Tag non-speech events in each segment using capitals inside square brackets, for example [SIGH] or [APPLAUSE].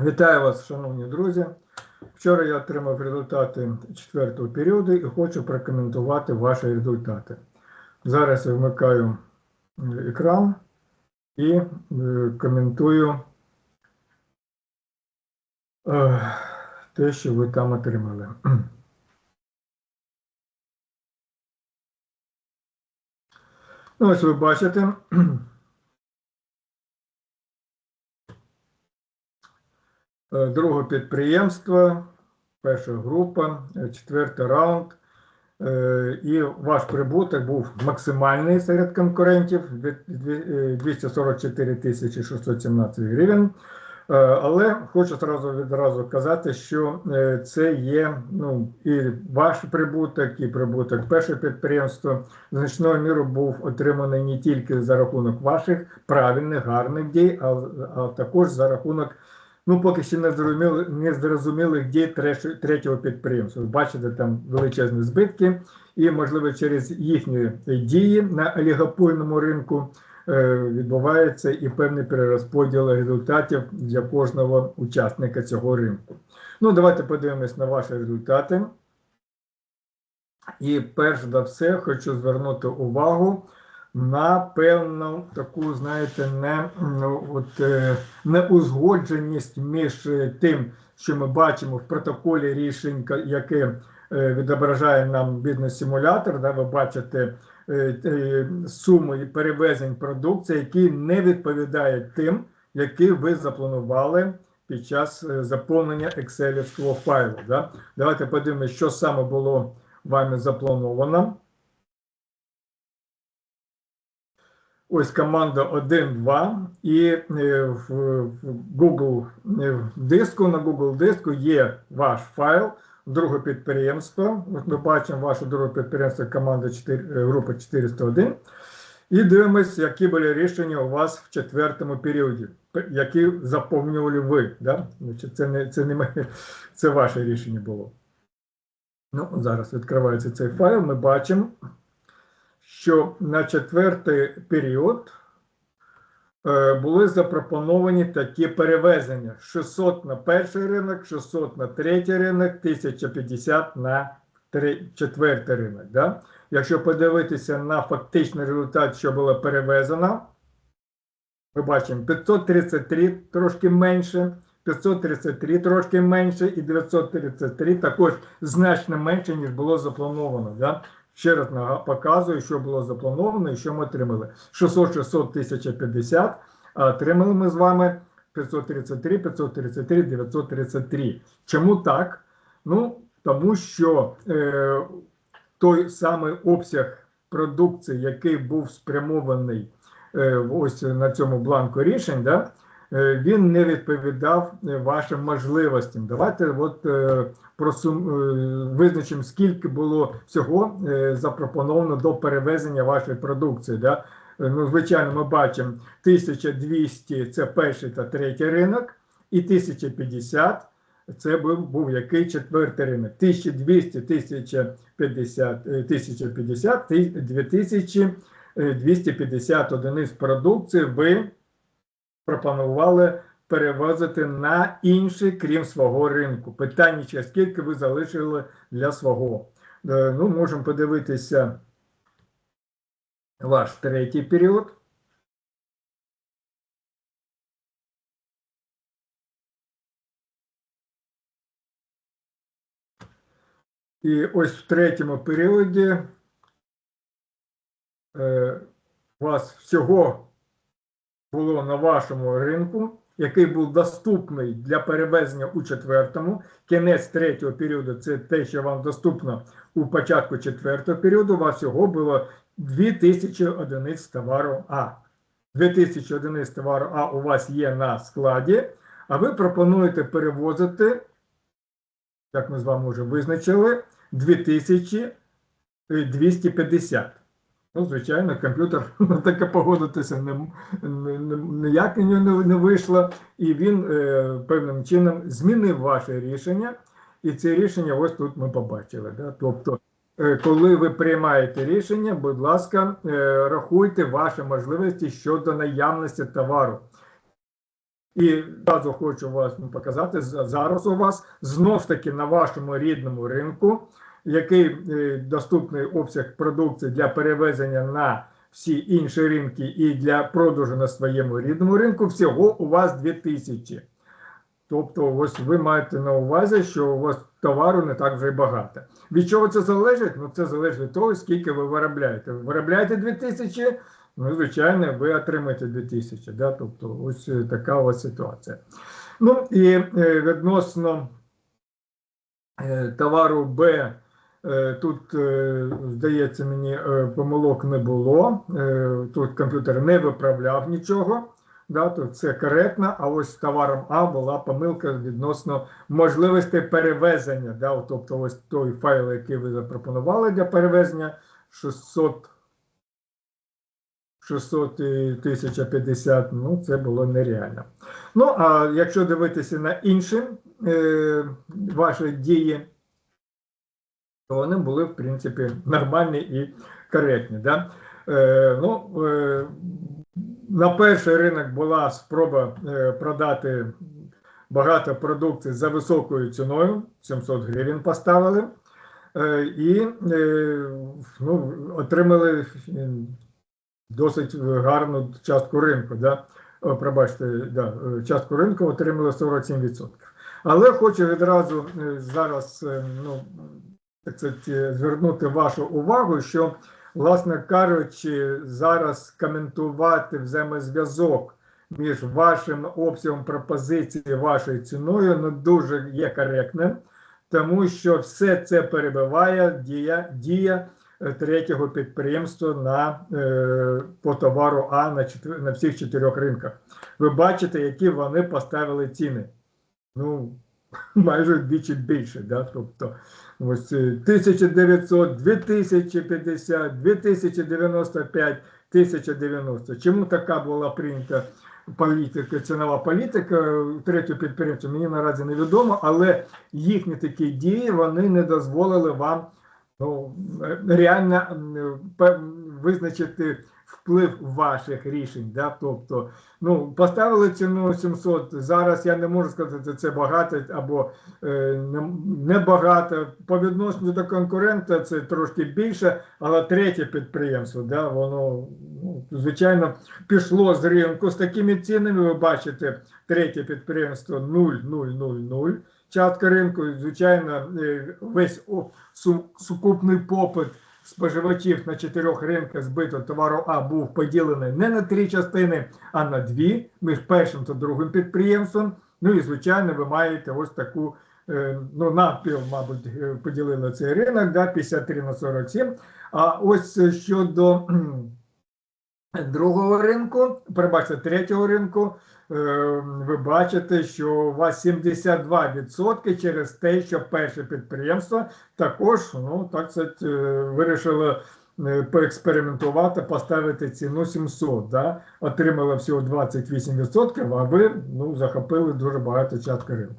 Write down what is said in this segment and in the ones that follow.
Вітаю вас, шановні друзі. Вчора я отримав результати четвертого періоду і хочу прокоментувати ваші результати. Зараз я вмикаю е, екран і е, коментую е, те, що ви там отримали. Ну, ось ви бачите. Друге підприємство, перша група, е, четвертий раунд. Е, І ваш прибуток був максимальний серед конкурентів дві- дві- е, 244 тисячі 617 гривень. Е, Але хочу зразу відразу казати, що е, це є ну, і ваш прибуток, і прибуток першого підприємства значною мірою був отриманий не тільки за рахунок ваших правильних, гарних дій, а, а також за рахунок ну, поки ще не зрозумілих, не зрозумілих дій третього підприємства. Бачите, там величезні збитки, і, можливо, через їхні дії на олігопольному ринку е, відбувається і певний перерозподіл результатів для кожного учасника цього ринку. Ну, давайте подивимось на ваші результати. І перш за все хочу звернути увагу на певну таку, знаєте, не, ну, от, е, неузгодженість між тим, що ми бачимо в протоколі рішень, яке е, відображає нам бізнес-симулятор. Да, ви бачите е, е, суми перевезень продукції, які не відповідають тим, які ви запланували під час заповнення екселівського файлу. Да. Давайте подивимося, що саме було вами заплановано. Ось команда 1.2 і е, в, Google е, диску на Google диску є ваш файл, друге підприємство. От ми бачимо ваше друге підприємство команда 4, е, група 401. І дивимось, які були рішення у вас в четвертому періоді, які заповнювали ви. Да? Це не це не моє, це ваше рішення було. Ну, зараз відкривається цей файл. Ми бачимо, що на четвертий період е, були запропоновані такі перевезення: 600 на перший ринок, 600 на третій ринок, 1050 на четвертий ринок. Да? Якщо подивитися на фактичний результат, що було перевезено, ми бачимо 533 трошки менше, 533 трошки менше і 933 також значно менше, ніж було заплановано. Да? Ще раз показую, що було заплановано і що ми отримали. 600, 600, 1050, а отримали ми з вами 533, 533, 933. Чому так? Ну, тому що е, той самий обсяг продукції, який був спрямований е, ось на цьому бланку рішень, да, він не відповідав е, вашим можливостям. Давайте от е, просум, е, визначимо, скільки було всього е, запропоновано до перевезення вашої продукції. Да. Е, Ну, звичайно, ми бачимо 1200 це перший та третій ринок, і 1050 це був, був який четвертий ринок. 1200, 1050, е, 1050, ти- 2250 одиниць продукції ви пропонували перевозити на інший, крім свого ринку. Питання, скільки ви залишили для свого. Е, Ну, можемо подивитися ваш третій період. І ось в третьому періоді е, у вас всього було на вашому ринку, який був доступний для перевезення у четвертому. Кінець третього періоду це те, що вам доступно у початку четвертого періоду. У вас всього було 2000 одиниць товару А. 2000 одиниць товару А у вас є на складі, а ви пропонуєте перевозити, як ми з вами вже визначили, 2250. Ну, звичайно, комп'ютер [LAUGHS] таке погодитися не, не, ніяк не, не, вийшло, і він е, певним чином змінив ваше рішення, і це рішення ось тут ми побачили. Да? Тобто, е, коли ви приймаєте рішення, будь ласка, е, рахуйте ваші можливості щодо наявності товару. І одразу хочу вас ну, показати зараз у вас знов таки на вашому рідному ринку, який е, доступний обсяг продукції для перевезення на всі інші ринки і для продажу на своєму рідному ринку, всього у вас 2000. Тобто, ось ви маєте на увазі, що у вас товару не так вже й багато. Від чого це залежить? Ну, це залежить від того, скільки ви виробляєте. Виробляєте 2000, ну, звичайно, ви отримаєте 2000. Да? Тобто, ось е, така ось ситуація. Ну і е, відносно товару Б, тут, е, здається, мені е, помилок не було. Е, Тут комп'ютер не виправляв нічого. То це коректно, а ось з товаром А була помилка відносно можливості перевезення. Тобто ось той файл, який ви запропонували для перевезення 600 600 і 1050, ну це було нереально. Ну, а якщо дивитися на інші е, ваші дії, то вони були, в принципі, нормальні і коректні. Да? Е, ну, е, на перший ринок була спроба е, продати багато продукції за високою ціною, 700 гривень поставили, е, і е, ну, отримали досить гарну частку ринку. Да? Пробачте, да, е, частку ринку отримали 47%. Але хочу відразу зараз ну, звернути вашу увагу, що власне кажучи, зараз коментувати взаємозв'язок між вашим обсягом пропозиції, вашою ціною не дуже є коректним, тому що все це перебиває дія, дія е, третього підприємства на, е, по товару А на, на всіх чотирьох ринках. Ви бачите, які вони поставили ціни. Ну, [LAUGHS] майже вдвічі більше. Да? Тобто, ось е, 1900, 2050, 2095, 1090. Чому така була прийнята політика, цінова політика третього підприємства, мені наразі невідомо, але їхні такі дії вони не дозволили вам ну, реально визначити вплив ваших рішень. Да? Тобто, ну, поставили ціну 700, зараз я не можу сказати, це багато або е, не- небагато. По відношенню до конкурента це трошки більше, але третє підприємство, да, воно, ну, звичайно, пішло з ринку з такими цінами. Ви бачите, третє підприємство 0,000. Частка ринку, звичайно, е, весь сукупний попит споживачів на чотирьох ринках збиту товару А був поділений не на три частини, а на дві між першим та другим підприємством. Ну і звичайно, ви маєте ось таку. е, Ну, навпіл, мабуть, е, поділили цей ринок, да, 53 на 47. А ось щодо другого ринку, пробачте, третього ринку, е, ви бачите, що у вас 72% через те, що перше підприємство також, ну, так сказати, е, вирішило е, поекспериментувати, поставити ціну 700, да? отримало всього 28%, а ви ну, захопили дуже багато частки ринку.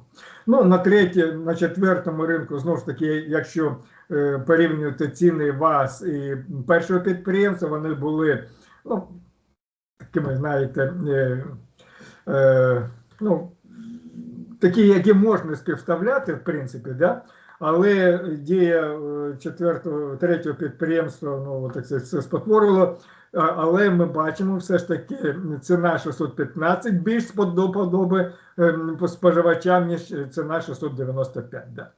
Ну, на третє, на четвертому ринку, знову ж таки, якщо е, порівнювати ціни вас і першого підприємства, вони були ну, такими, знаєте, е, е, ну, такі, які можна співставляти, в принципі, да? але дія е, четвертого, третього підприємства, ну, так це все спотворило. Але ми бачимо все ж таки ціна 615 більш сподобається споживачам, ніж ціна 695. Да.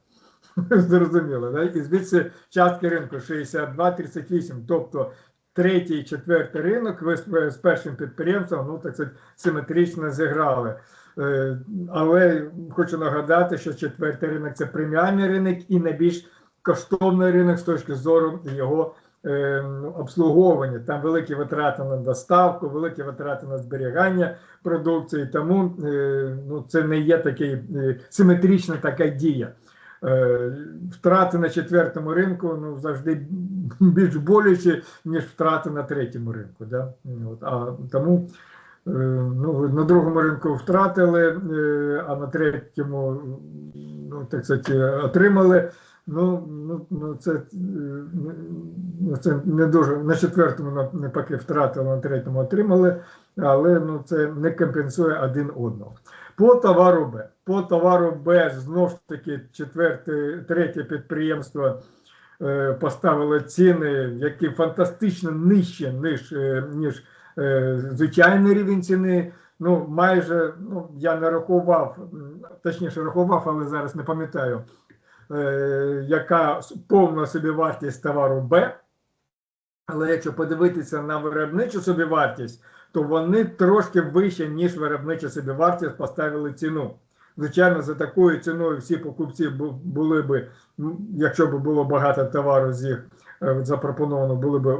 [LAUGHS] Зрозуміло, да? і звідси частки ринку 62-38, тобто третій четвертий ринок ви з- першим підприємством, ну так сказати, симетрично зіграли. Е, Але хочу нагадати, що четвертий ринок це преміальний ринок і найбільш коштовний ринок з точки зору його е, обслуговування. Там великі витрати на доставку, великі витрати на зберігання продукції, тому е, ну, це не є такий симетрична така дія. Е, Втрати на четвертому ринку ну, завжди більш болючі, ніж втрати на третьому ринку. Да? От, а тому е, ну, на другому ринку втратили, е, а на третьому ну, так сказати, отримали. Ну, ну, ну це, ну, це не дуже на четвертому навпаки втратили, на третьому отримали, але ну, це не компенсує один одного. По товару Б. По товару Б знову ж таки четверте, третє підприємство е, поставило ціни, які фантастично нижче, ніж, е, ніж е, звичайний рівень ціни. Ну, майже, ну, я не рахував, точніше рахував, але зараз не пам'ятаю, е, яка повна собівартість товару Б. Але якщо подивитися на виробничу собівартість, то вони трошки вище, ніж виробнича собівартість поставили ціну. Звичайно, за такою ціною всі покупці були м, якщо б було багато товару з їх е, запропоновано, були б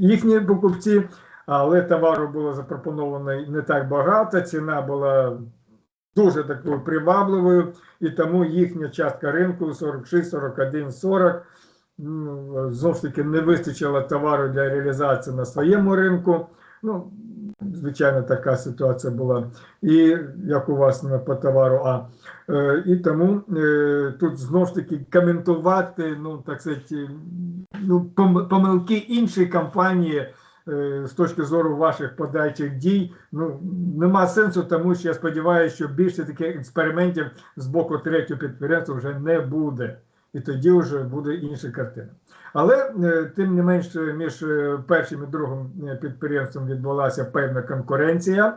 їхні покупці, але товару було запропоновано не так багато, ціна була дуже такою привабливою, і тому їхня частка ринку 46, 41, 40 ну, знову ж таки не вистачило товару для реалізації на своєму ринку. Ну, звичайно, така ситуація була. І як у вас по товару А. Е, і тому е, тут знову ж таки коментувати, ну так сказати, ну, помилки іншої компанії. е, З точки зору ваших подальших дій, ну нема сенсу, тому що я сподіваюся, що більше таких експериментів з боку третього підприємства вже не буде і тоді вже буде інша картина. Але е, тим не менше, між е, першим і другим е, підприємством відбулася певна конкуренція.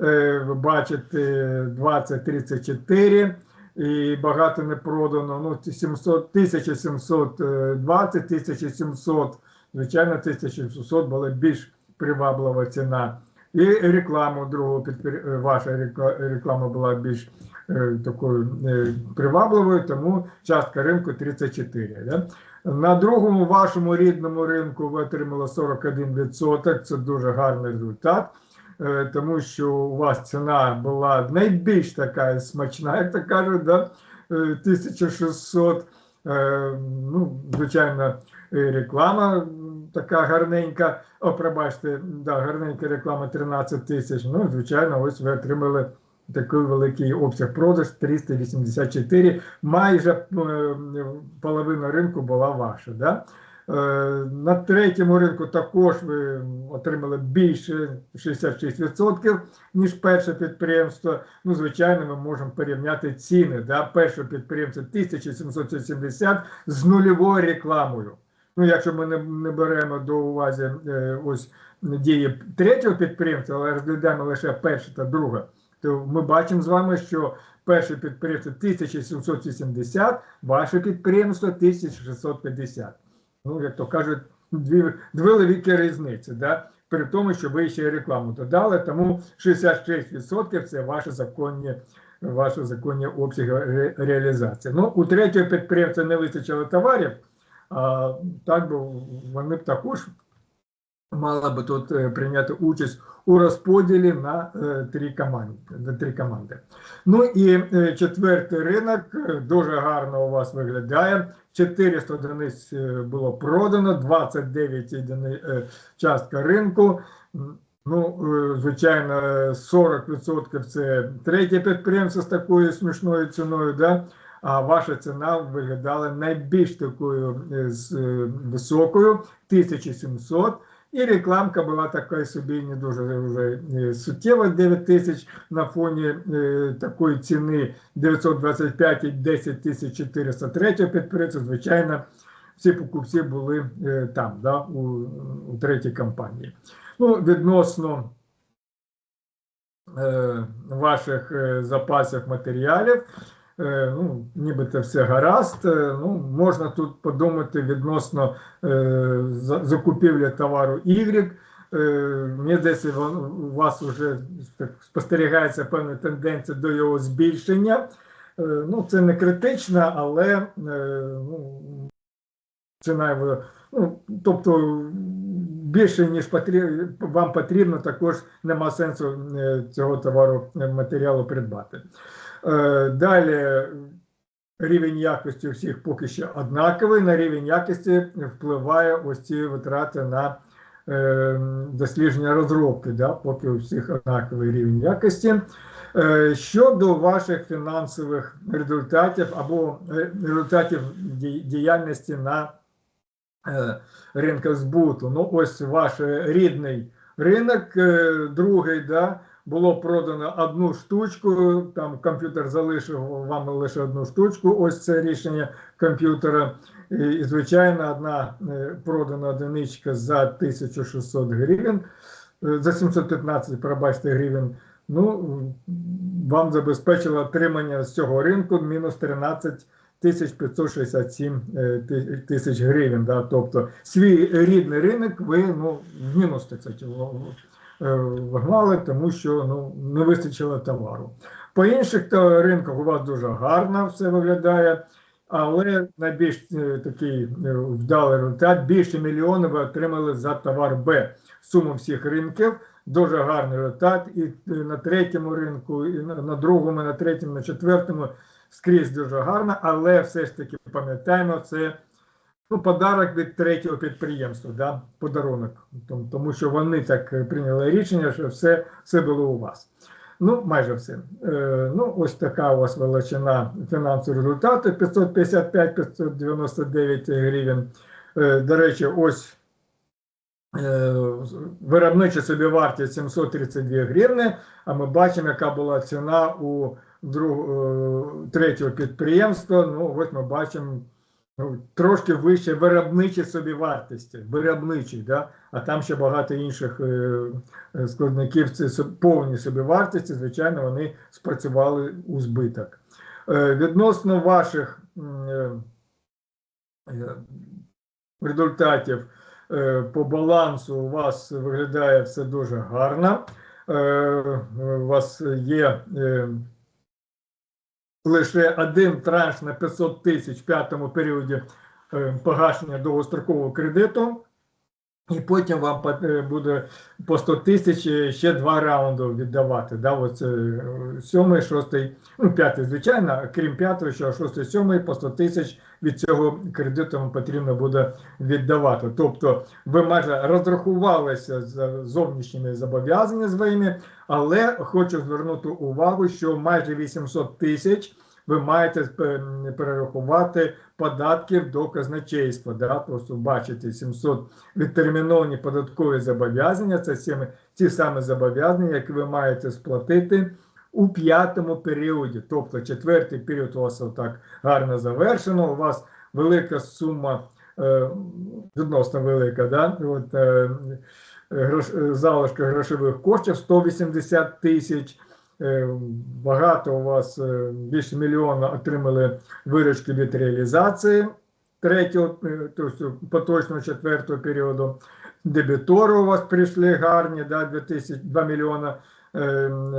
Е, Ви бачите, 2034 і багато не продано. Ну, 700, 1720, 1700, звичайно, 1700 була більш приваблива ціна. І реклама другого підпри- ваша реклама була більш е, такою е, привабливою, тому частка ринку 34. Да? На другому вашому рідному ринку ви отримали 41%. Це дуже гарний результат, е, тому що у вас ціна була найбільш така смачна, як то кажуть, да? е, 1600. Е, Ну, звичайно, реклама така гарненька. О, пробачте, да, гарненька реклама 13 тисяч. Ну, звичайно, ось ви отримали такий великий обсяг продаж 384. Майже е, половина ринку була ваша. Да? Е, На третьому ринку також ви отримали більше 66%, ніж перше підприємство. Ну, звичайно, ми можемо порівняти ціни. Да? Перше підприємство 1770 з нульовою рекламою. Ну, якщо ми не, не беремо до уваги е, ось дії третього підприємства, але розглядаємо лише перше та друге, то ми бачимо з вами, що перше підприємство 1780, ваше підприємство 1650. Ну, як то кажуть, дві, дві великі різниці, да? при тому, що ви ще рекламу додали, тому 66% це ваші законні, ваші законні обсяги ре- реалізації. Ну, у третього підприємства не вистачило товарів, а так би вони б також мали би тут е, прийняти участь у розподілі на е, три команди. На три команди. Ну і е, четвертий ринок дуже гарно у вас виглядає. 400 одиниць було продано, 29 єдини, е, частка ринку. Ну, звичайно, е, 40% це третє підприємство з такою смішною ціною, да? а ваша ціна виглядала найбільш такою е, е, високою 1700. І рекламка була така собі не дуже вже е, суттєва 9 тисяч на фоні такої ціни 925 і 10 тисяч 403 підприємства. Звичайно, всі покупці були там, да, у, у третій компанії. Ну, відносно е, ваших е, запасів матеріалів, ну, нібито все гаразд. Е, ну, можна тут подумати відносно е, закупівлі товару Y. Е, Мені здається, у вас вже спостерігається певна тенденція до його збільшення. Е, Ну, це не критично, але е, ну, ціна ну, тобто більше, ніж потрібно, вам потрібно, також нема сенсу е, цього товару е, матеріалу придбати. Е, Далі рівень якості всіх поки що однаковий. На рівень якості впливає ось ці витрати на е, дослідження розробки, да, поки у всіх однаковий рівень якості. Е, Щодо ваших фінансових результатів або результатів діяльності на ринках збуту. Ну, ось ваш рідний ринок, другий, да, було продано одну штучку, там комп'ютер залишив вам лише одну штучку, ось це рішення комп'ютера. І, звичайно, одна е, продана одиничка за 1600 гривень, е, за 715, пробачте, гривень. Ну, вам забезпечило отримання з цього ринку мінус 13 тисяч 567 е, ти- тисяч гривень. Да? Тобто свій рідний ринок ви ну, в е, вгнали, тому що ну, не вистачило товару. По інших то ринках у вас дуже гарно все виглядає. Але найбільш е, такий е, вдалий результат більше мільйона ви отримали за товар Б. Суму всіх ринків. Дуже гарний результат. І на третьому ринку, і на, другому, і на третьому, на четвертому скрізь дуже гарно, але все ж таки пам'ятаємо, це ну, подарок від третього підприємства, да? подарунок. Тому, що вони так е, прийняли рішення, що все, все було у вас. Ну, майже все. Е, ну, ось така у вас величина фінансового результату 555-599 гривень. Е, до речі, ось е, виробнича собівартість 732 гривні, а ми бачимо, яка була ціна у друг, е, третього підприємства. Ну, ось ми бачимо трошки вище виробничі собівартості, виробничі, да? а там ще багато інших е, е, складників, це повні собівартості, звичайно, вони спрацювали у збиток. Е, Відносно ваших результатів по балансу у вас виглядає все дуже гарно. У вас є лише один транш на 500 тисяч в п'ятому періоді е, погашення довгострокового кредиту. І потім вам е, буде по 100 тисяч е, ще два раунди віддавати. Да? Оце сьомий, шостий, ну п'ятий, звичайно, крім п'ятого, що шостий, сьомий по 100 тисяч від цього кредиту вам потрібно буде віддавати. Тобто ви майже розрахувалися з зовнішніми зобов'язаннями своїми, але хочу звернути увагу, що майже 800 тисяч ви маєте е, перерахувати податків до казначейства. Да? Просто бачите 700 відтерміновані податкові зобов'язання. Це ті самі зобов'язання, які ви маєте сплатити у п'ятому періоді. Тобто четвертий період у вас отак гарно завершено. У вас велика сума, е, відносно велика, да? От, е, грош, е, залишка грошових коштів 180 тисяч. Багато у вас більше мільйона отримали виручки від реалізації третього, тобто поточного четвертого періоду. Дебітори у вас прийшли гарні, да, 2000, 2 мільйона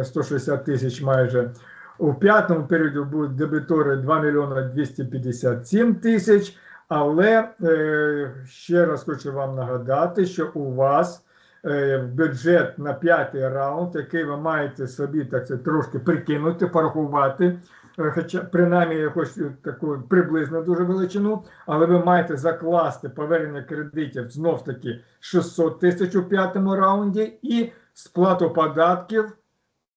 160 тисяч майже. У п'ятому періоді будуть дебітори 2 мільйона 257 тисяч. Але е, ще раз хочу вам нагадати, що у вас е, бюджет на п'ятий раунд, який ви маєте собі так це трошки прикинути, порахувати, е, хоча принаймні якусь таку приблизно дуже величину, але ви маєте закласти повернення кредитів знов таки 600 тисяч у п'ятому раунді і сплату податків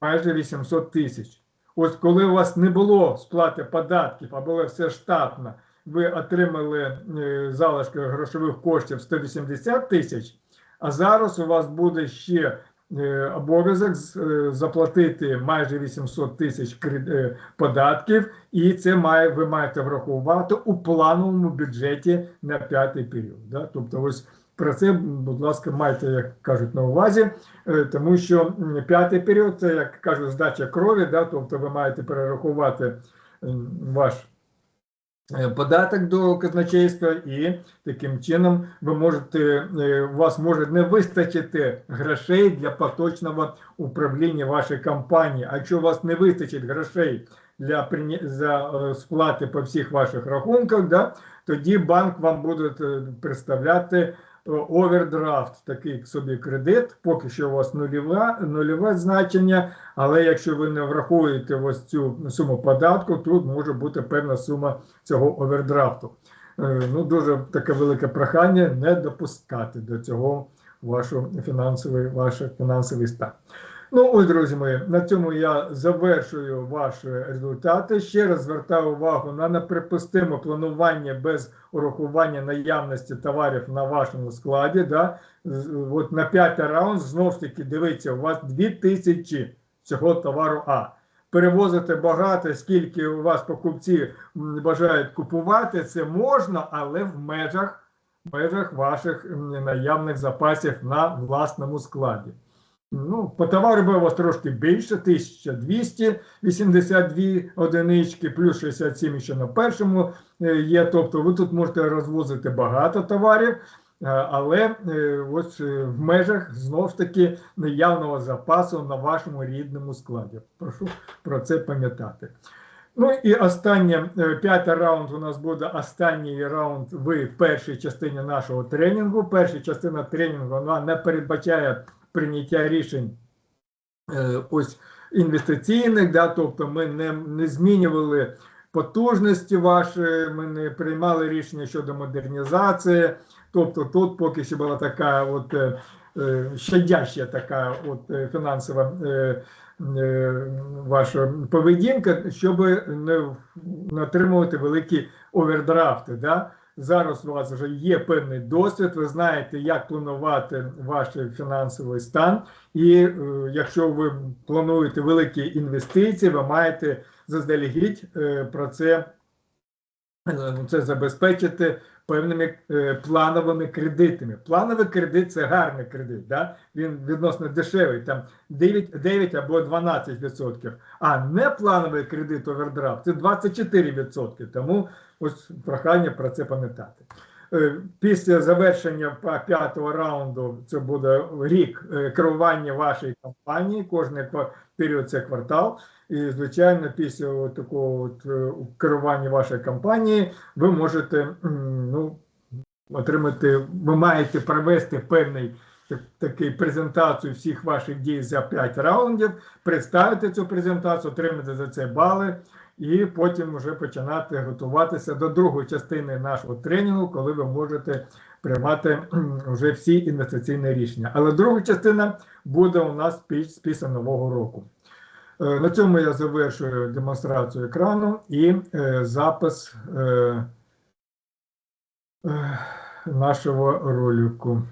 майже 800 тисяч. Ось коли у вас не було сплати податків, а було все штатно, ви отримали е, залишки грошових коштів 180 тисяч, а зараз у вас буде ще е, обов'язок е, заплатити майже 800 тисяч податків, і це має, ви маєте врахувати у плановому бюджеті на п'ятий період. Да? Тобто, ось про це, будь ласка, майте, як кажуть, на увазі, е, тому що п'ятий період це, як кажуть, здача крові, да? тобто ви маєте перерахувати ваш е, податок до казначейства, і таким чином ви можете, е, у вас може не вистачити грошей для поточного управління вашої компанії. А якщо у вас не вистачить грошей для за сплати по всіх ваших рахунках, да, тоді банк вам буде представляти овердрафт, такий собі кредит, поки що у вас нульове, нульове значення, але якщо ви не враховуєте ось цю суму податку, тут може бути певна сума цього овердрафту. Е, Ну, дуже таке велике прохання не допускати до цього вашу фінансовий, ваш фінансовий стан. Ну, ось, друзі мої, на цьому я завершую ваші результати. Ще раз звертаю увагу на неприпустиме планування без урахування наявності товарів на вашому складі. Да? От на п'ятий раунд знову ж таки дивіться, у вас 2000 цього товару А. Перевозити багато, скільки у вас покупці бажають купувати, це можна, але в межах, в межах ваших наявних запасів на власному складі. Ну, по товару вас трошки більше, 1282 одинички, плюс 67 ще на першому е, є. Тобто ви тут можете розвозити багато товарів, е, але е, ось в межах знов таки наявного запасу на вашому рідному складі. Прошу про це пам'ятати. Ну і останнє, п'ятий раунд у нас буде останній раунд в першій частині нашого тренінгу. Перша частина тренінгу вона не передбачає прийняття рішень е, ось інвестиційних, да, тобто ми не, не змінювали потужності ваші, ми не приймали рішення щодо модернізації. Тобто тут поки що була така от е, е, щадяща така от фінансова ваша поведінка, щоб не отримувати великі овердрафти. Да? Зараз у вас вже є певний досвід, ви знаєте, як планувати ваш фінансовий стан, і е, якщо ви плануєте великі інвестиції, ви маєте заздалегідь е, про це, е, це забезпечити певними е, плановими кредитами. Плановий кредит це гарний кредит, да? він відносно дешевий, там 9, 9 або 12%. А неплановий кредит овердрафт це 24%. Тому ось прохання про це пам'ятати. Е, Після завершення п'ятого раунду це буде рік е, керування вашої компанії, кожний період це квартал. І, звичайно, після такого е, керування вашої компанії ви можете ну, отримати, ви маєте провести певний такий презентацію всіх ваших дій за 5 раундів, представити цю презентацію, отримати за це бали, і потім вже починати готуватися до другої частини нашого тренінгу, коли ви можете приймати вже всі інвестиційні рішення. Але друга частина буде у нас піс- після нового року. Е, На цьому я завершую демонстрацію екрану і е, запис е, нашого ролику.